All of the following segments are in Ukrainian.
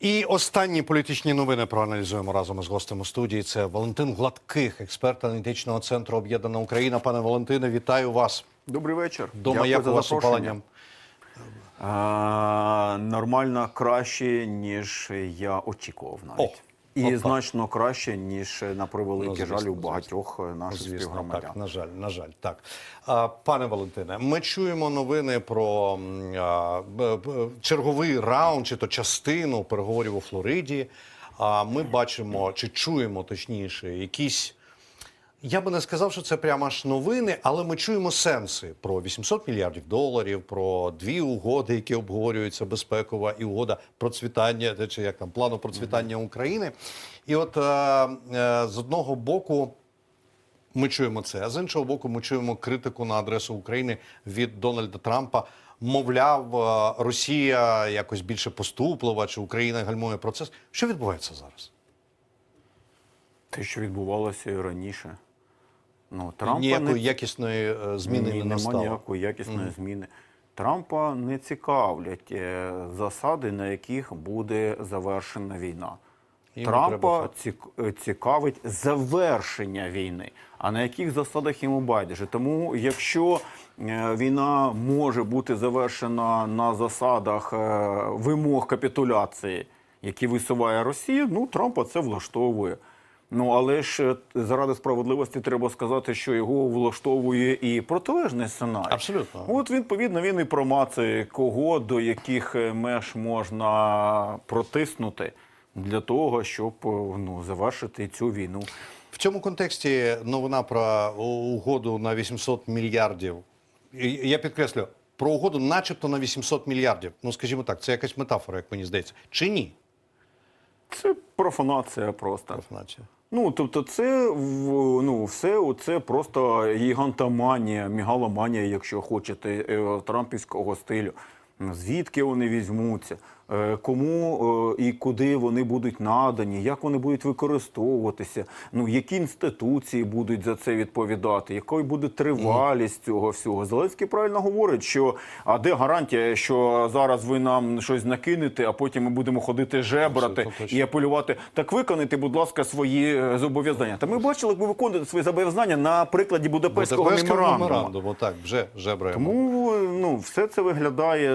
І останні політичні новини проаналізуємо разом із гостем у студії. Це Валентин Гладких, експерт аналітичного центру Об'єднана Україна. Пане Валентине, вітаю вас. Добрий вечір. Дома як у вас з опаленням? Нормально краще, ніж я очікував навіть. О, І Опа. значно краще, ніж на Ну, превеликий звісно, жаль у багатьох наших Звісно, співгромадян. так, на жаль, на жаль, так. Пане Валентине, ми чуємо новини про черговий раунд чи то частину переговорів у Флориді. А ми бачимо чи чуємо точніше якісь. Я би не сказав, що це прямо аж новини, але ми чуємо сенси про 800 мільярдів доларів, про дві угоди, які обговорюються безпекова і угода процвітання, чи як там плану процвітання України. І от е, е, з одного боку. Ми чуємо це, а з іншого боку, ми чуємо критику на адресу України від Дональда Трампа. Мовляв, е, Росія якось більше поступлива, чи Україна гальмує процес. Що відбувається зараз? Те, що відбувалося і раніше. Ну, Трампа Ніякої не... якісної е, зміни Ні, не настало. ніякої якісної зміни. Трампа не цікавлять е, засади, на яких буде завершена війна. Йому Трампа е, цікавить завершення війни, а на яких засадах йому байдуже. Тому, якщо війна може бути завершена на засадах вимог капітуляції, які висуває Росія, ну Трампа це влаштовує. Ну але ж е, заради справедливості треба сказати, що його влаштовує і протилежний сценарій. Абсолютно. От відповідно він і промацує, кого до яких е, меж можна протиснути для того, щоб е, ну завершити цю війну. В цьому контексті новина про угоду на 800 мільярдів. Я підкреслю, про угоду, начебто на 800 мільярдів. Ну, скажімо так, це якась метафора, як мені здається. Чи ні? Це профанація просто. Профанація. Ну тобто, це ну все це просто гігантоманія, мігаломанія, якщо хочете, е, трампівського стилю. Звідки вони візьмуться, е, кому е, і куди вони будуть надані, як вони будуть використовуватися, ну які інституції будуть за це відповідати, якою буде тривалість цього всього. Зеленський правильно говорить, що а де гарантія, що зараз ви нам щось накинете, а потім ми будемо ходити жебрати і апелювати. Так виконайте, будь ласка, свої е, зобов'язання. Та ми бачили, як ви виконуєте свої зобов'язання на прикладі Будапештського меморандуму. меморандуму, так, вже жебраємо. Тому ну, все це виглядає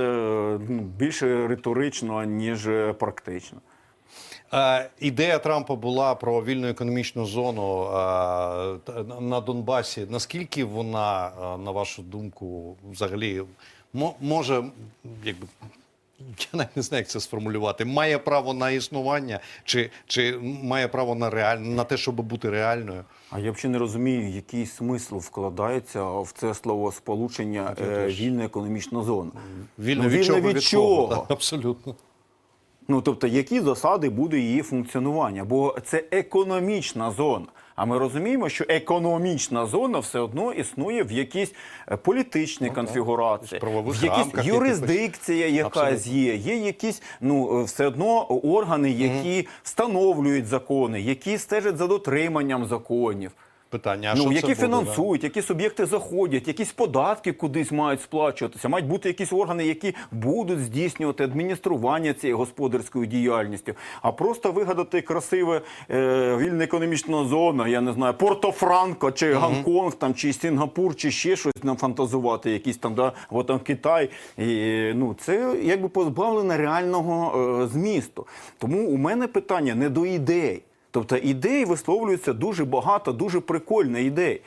ну, більше риторично, ніж практично. Е, ідея Трампа була про вільну економічну зону е, на Донбасі. Наскільки вона, е, на вашу думку, взагалі може, якби. Я навіть не знаю, як це сформулювати. Має право на існування, чи, чи має право на реаль... на те, щоб бути реальною? А я взагалі не розумію, який смисл вкладається в це слово сполучення е, вільна економічна зона. Вільно Ну, від чого? від чого? Так, абсолютно. Ну тобто, які засади буде її функціонування? Бо це економічна зона. А ми розуміємо, що економічна зона все одно існує в якійсь політичній політичній конфігурації, В якійсь юрисдикція якась є. Є якісь ну е, все одно органи, які встановлюють закони, які стежать за дотриманням законів. Питання, а ну, що це які буде, да? фінансують, які суб'єкти заходять, якісь податки кудись мають сплачуватися. Мають бути якісь органи, які будуть здійснювати адміністрування цією господарською діяльністю. А просто вигадати красиве е, вільна економічна зона, я не знаю, Порто-Франко, чи Гонконг, там, чи Сінгапур, чи ще щось нам фантазувати, якісь там, да, або там Китай. І, ну, це якби позбавлено реального е, змісту. Тому у мене питання не до ідей. Тобто ідей висловлюється дуже багато, дуже прикольних ідей.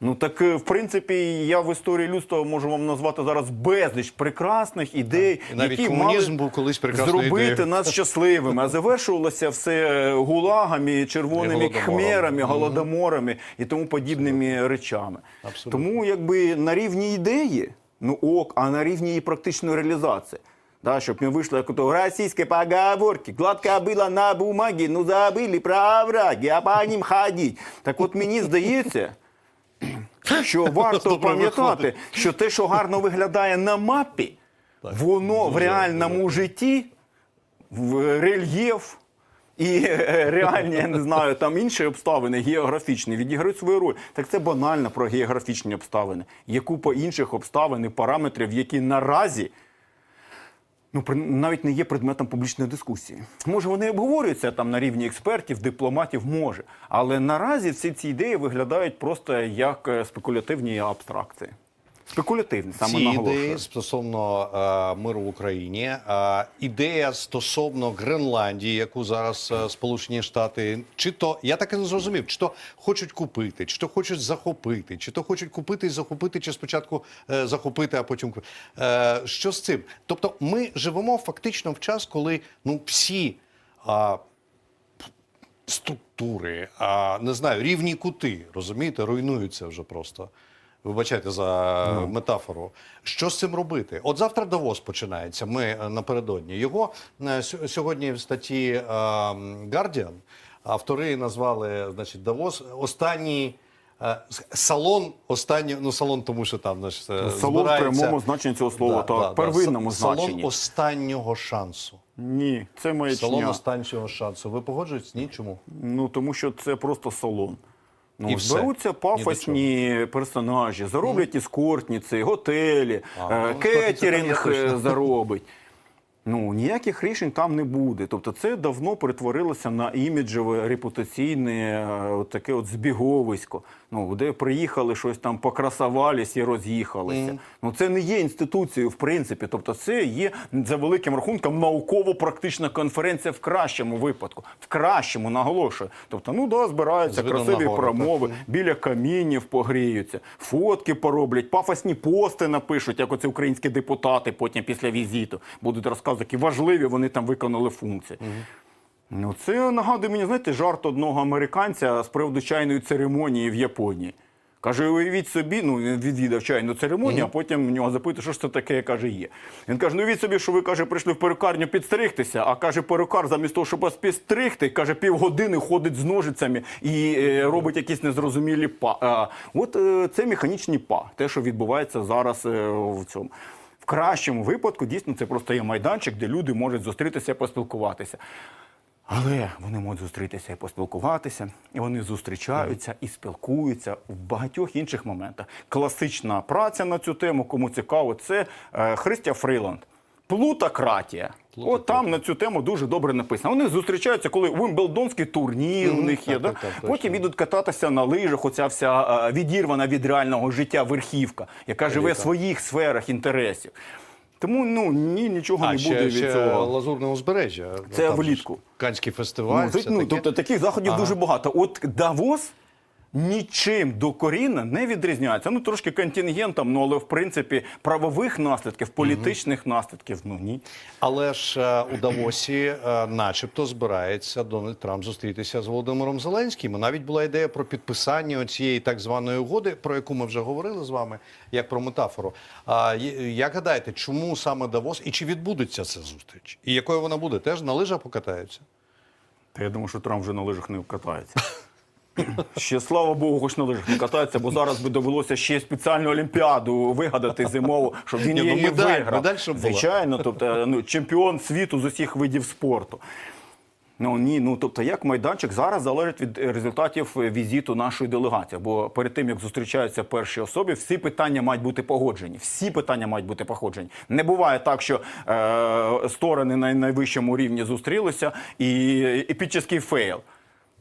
Ну так, е, в принципі, я в історії людства можу вам назвати зараз безліч прекрасних ідей, І навіть які комунізм мали був колись зробити ідеєю. нас щасливими. А завершувалося все е, гулагами, червоними І хмерами, голодоморами і тому подібними речами. Абсолютно. Тому якби на рівні ідеї, ну ок, а на рівні її практичної реалізації. Да, щоб не вийшло як ото російські поговорки. Гладко було на бумагі, ну забили про овраги, а по ним ходіть. Так от мені здається, що варто пам'ятати, що те, що гарно виглядає на мапі, воно в реальному житті, в рельєф. І е, реальні, я не знаю, там інші обставини географічні відіграють свою роль. Так це банально про географічні обставини. Є купа інших обставин і параметрів, які наразі Ну, навіть не є предметом публічної дискусії. Може, вони обговорюються там на рівні експертів, дипломатів, може. Але наразі всі ці ідеї виглядають просто як е, спекулятивні абстракції. Спекулятивні, саме Ці ідеї стосовно е, миру в Україні, е, ідея стосовно Гренландії, яку зараз е, Сполучені Штати, чи то я так і не зрозумів, чи то хочуть купити, чи то хочуть захопити, чи то хочуть купити і захопити, чи спочатку е, захопити, а потім ку- е, що з цим? Тобто, ми живемо фактично в час, коли ну всі. А, структури, а не знаю, рівні кути, розумієте, руйнуються вже просто. Вибачайте за метафору. Що з цим робити? От завтра Давос починається. Ми е, напередодні. Його е, сьогодні в статті е, Guardian автори назвали значить, Давос останній. е, Салон останній, ну салон, тому що там е, Салон в збирається- прямому значенні цього слова, так, первинному Са- Салон значенні. останнього шансу. Ні, це Салон останнього шансу. Ви погоджуєтесь? Ні, чому? Ну тому що це просто салон. Ну, І все. зберуться Ні пафосні персонажі, зароблять іскортниці, готелі, А, е, ну, є точно. е, заробить. Ну, ніяких рішень там не буде. Тобто це давно перетворилося на іміджеве, репутаційне е, от таке от збіговисько. Ну, де приїхали, щось там покрасувались і роз'їхалися. Ну, це не є інституцією, в принципі. Тобто, це є за великим рахунком науково-практична конференція в кращому випадку. В кращому наголошую. Тобто, ну да, збираються З видом красиві на гори, промови, біля камінів погріються, фотки пороблять, пафосні пости напишуть, як оці українські депутати потім після візиту будуть розказувати, які важливі вони там виконали функції. Ну, це нагадує мені, знаєте, жарт одного американця з приводу чайної церемонії в Японії. Каже, уявіть собі, ну він відвідав чайну церемонію, а потім в нього запитує, що ж це таке, каже, є. Він каже: ну уявіть собі, що ви каже, прийшли в перукарню підстригтися, а каже, перукар замість того, щоб вас підстригти, каже, півгодини ходить з ножицями і е, робить якісь незрозумілі па. А, от е, це механічні па, те, що відбувається зараз е, в цьому. В кращому випадку дійсно це просто є майданчик, де люди можуть зустрітися і поспілкуватися. Але вони можуть зустрітися і поспілкуватися, і вони зустрічаються і спілкуються в багатьох інших моментах. Класична праця на цю тему, кому цікаво, це е, Христя Фриланд. Плутократія. От там на цю тему дуже добре написано. Вони зустрічаються, коли Вимблдонський турнір у них є. да? Потім ідуть кататися на лижах. Оця вся е, відірвана від реального життя верхівка, яка живе в своїх сферах інтересів. Тому ну ні, нічого А, не ще, буде від ще цього. Лазурне узбережжя. Це Там влітку. Канський фестиваль. Ну, це ну, таке. тобто таких заходів дуже багато. От Давос нічим докорінно не відрізняється. Ну трошки контингентом, ну але в принципі правових наслідків, політичних наслідків, ну ні. Але ж е, у Давосі, е, начебто, збирається Дональд Трамп зустрітися з Володимиром Зеленським. І навіть була ідея про підписання цієї так званої угоди, про яку ми вже говорили з вами, як про метафору. А як гадаєте, чому саме Давос і чи відбудеться ця зустріч? І якою вона буде? Теж на лижах покатаються? Та я думаю, що Трамп вже на лижах не катається. Ще слава Богу, хоч на лижах не катається, бо зараз би довелося ще спеціальну олімпіаду вигадати зимову, щоб він Ні, її ну, медаль, виграв. медаль щоб була. Звичайно, тобто ну, чемпіон світу з усіх видів спорту. Ну ні, ну тобто як майданчик зараз залежить від результатів візиту нашої делегації. Бо перед тим як зустрічаються перші особи, всі питання мають бути погоджені. Всі питання мають бути погоджені. Не буває так, що е, сторони на найвищому рівні зустрілися і епічний фейл.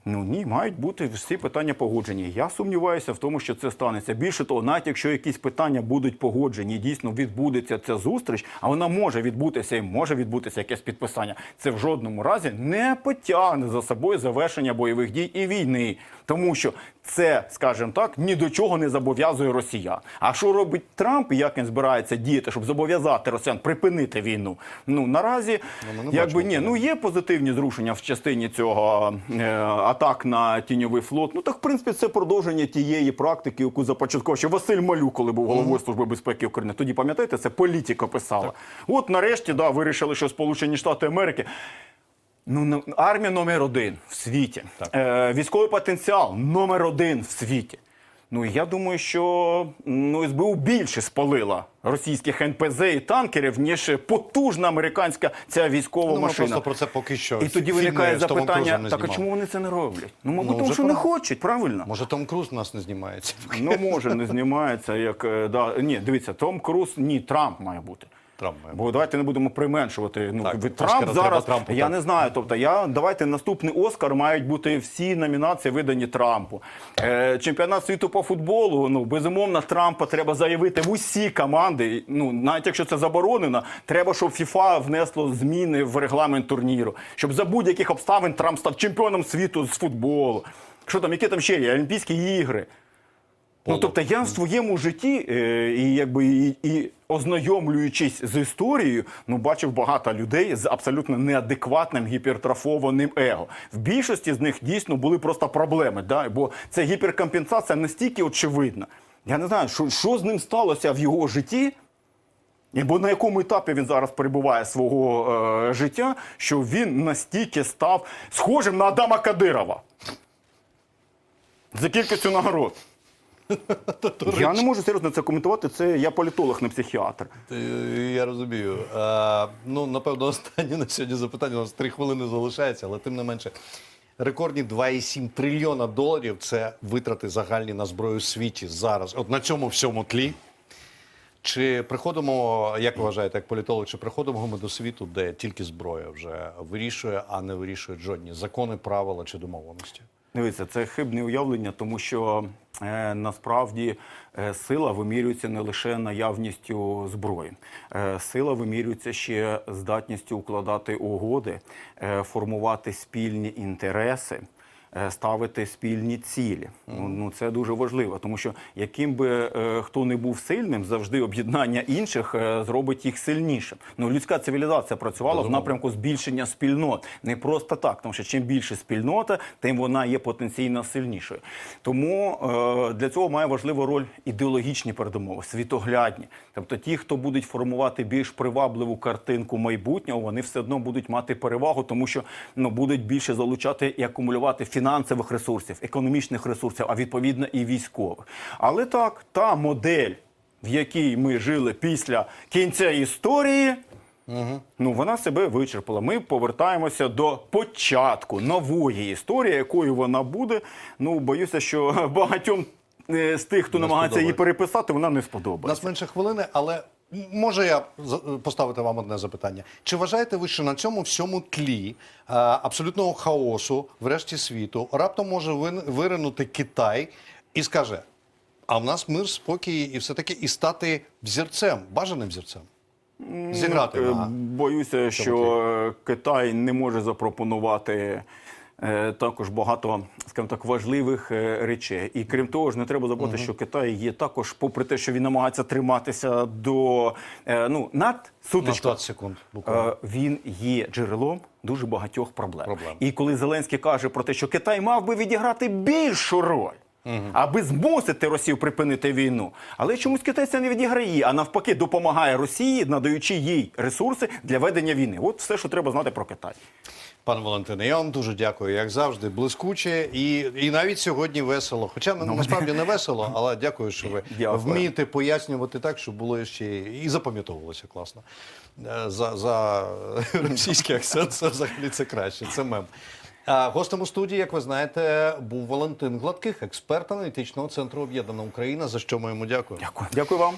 Ну ні, мають бути всі питання погоджені. Я сумніваюся в тому, що це станеться. Більше того, навіть якщо якісь питання будуть погоджені, дійсно відбудеться ця зустріч, а вона може відбутися і може відбутися якесь підписання. Це в жодному разі не потягне за собою завершення бойових дій і війни, тому що це, скажімо так, ні до чого не зобов'язує росіян. А що робить Трамп і як він збирається діяти, щоб зобов'язати росіян припинити війну? Ну наразі, Ну, якби ні, ну є позитивні зрушення в частині цього е, атак на тіньовий флот. Ну так в принципі це продовження тієї практики, яку започаткував ще Василь Малюк, коли був головою служби безпеки України. Тоді пам'ятаєте, це політика писала. От нарешті да вирішили, що Сполучені Штати Америки. Ну, армія номер один в світі. Е, військовий потенціал номер один в світі. Ну, я думаю, що ну, СБУ більше спалила російських НПЗ і танкерів, ніж потужна американська ця військова Ну, машина. просто про це поки що. І тоді виникає запитання: так а чому вони це не роблять? Ну, мабуть, Ну, тому що що не хочуть, правильно? Може, Том Круз у нас не знімається. Ну, може, не знімається як. е, Да. Ні, дивіться, Том Круз, ні, Трамп має бути. Трамп має Бо давайте не будемо применшувати. Ну Так, Оскара Трамп зараз. Трампу, я так. не знаю. Тобто, я давайте наступний Оскар мають бути всі номінації видані Трампу. Е, чемпіонат світу по футболу. Ну безумовно, Трампа треба заявити в усі команди. Ну навіть якщо це заборонено, треба, щоб ФІФА внесло зміни в регламент турніру, щоб за будь-яких обставин Трамп став чемпіоном світу з футболу. Що там, які там ще є? Олімпійські ігри. Ну, тобто я в своєму житті, е, і якби і, і ознайомлюючись з історією, ну бачив багато людей з абсолютно неадекватним гіпертрофованим его. В більшості з них дійсно були просто проблеми, да? бо ця гіперкомпенсація настільки очевидна. Я не знаю, що, що з ним сталося в його житті. Або на якому етапі він зараз перебуває свого е, життя, що він настільки став схожим на Адама Кадирова за кількістю нагород. Я не можу серйозно це коментувати. Це я політолог, не психіатр. Я розумію. Е, ну, напевно, останнє на сьогодні запитання. У нас три хвилини залишається, але тим не менше. Рекордні 2,7 трильйона доларів це витрати загальні на зброю в світі зараз. От на цьому всьому тлі. Чи приходимо, як ви вважаєте, як політолог, чи приходимо ми до світу, де тільки зброя вже вирішує, а не вирішують жодні закони, правила чи домовленості? Дивіться, це хибне уявлення, тому що е, насправді е, сила вимірюється не лише наявністю зброї. Е, сила вимірюється ще здатністю укладати угоди, е, формувати спільні інтереси. Е, Ставити спільні цілі, ну ну, це дуже важливо, тому що яким би е, хто не був сильним, завжди об'єднання інших е, зробить їх сильнішим. Ну людська цивілізація працювала в напрямку збільшення спільнот, не просто так, тому що чим більше спільнота, тим вона є потенційно сильнішою. Тому для цього має важливу роль ідеологічні передумови, світоглядні. Тобто, ті, хто будуть формувати більш привабливу картинку майбутнього, вони все одно будуть мати перевагу, тому що ну будуть більше залучати і акумулювати фінансових ресурсів, економічних ресурсів, а відповідно і військових. Але так, та модель, в якій ми жили після кінця історії. Ну, вона себе вичерпала. Ми повертаємося до початку нової історії, якою вона буде. Ну, боюся, що багатьом е, з тих, хто Не намагається її переписати, вона не У нас менше хвилини, але може я за- поставити вам одне запитання. Чи вважаєте ви, що на цьому всьому тлі е, абсолютного хаосу, врешті світу, раптом може виринути Китай і скаже: а в нас мир, спокій і все таки і стати взірцем, бажаним взірцем? Зіграти Е, Боюся, що е, Китай не може запропонувати. Е, Також багато, скажімо так, важливих е, речей. І крім того ж, не треба забути, що Китай є також, попри те, що він намагається триматися до е, ну над на сутичкою, 20 секунд. Буквально. Він є джерелом дуже багатьох проблем. Проблем. І коли Зеленський каже про те, що Китай мав би відіграти більшу роль. Аби змусити Росію припинити війну, але чомусь Китай це не відіграє, а навпаки допомагає Росії, надаючи їй ресурси для ведення війни. От все, що треба знати про Китай. Пане Валентине, я вам дуже дякую, як завжди, блискуче і, і навіть сьогодні весело. Хоча ну, насправді не весело, але дякую, що ви Дякую. вмієте пояснювати так, щоб було ще і запам'ятовувалося класно. Е, За, за російський акцент це взагалі це краще. Це мем. Гостем у студії, як ви знаєте, був Валентин Гладких, експерт аналітичного центру Об'єднана Україна. За що ми йому дякуємо. Дякую. Дякую вам.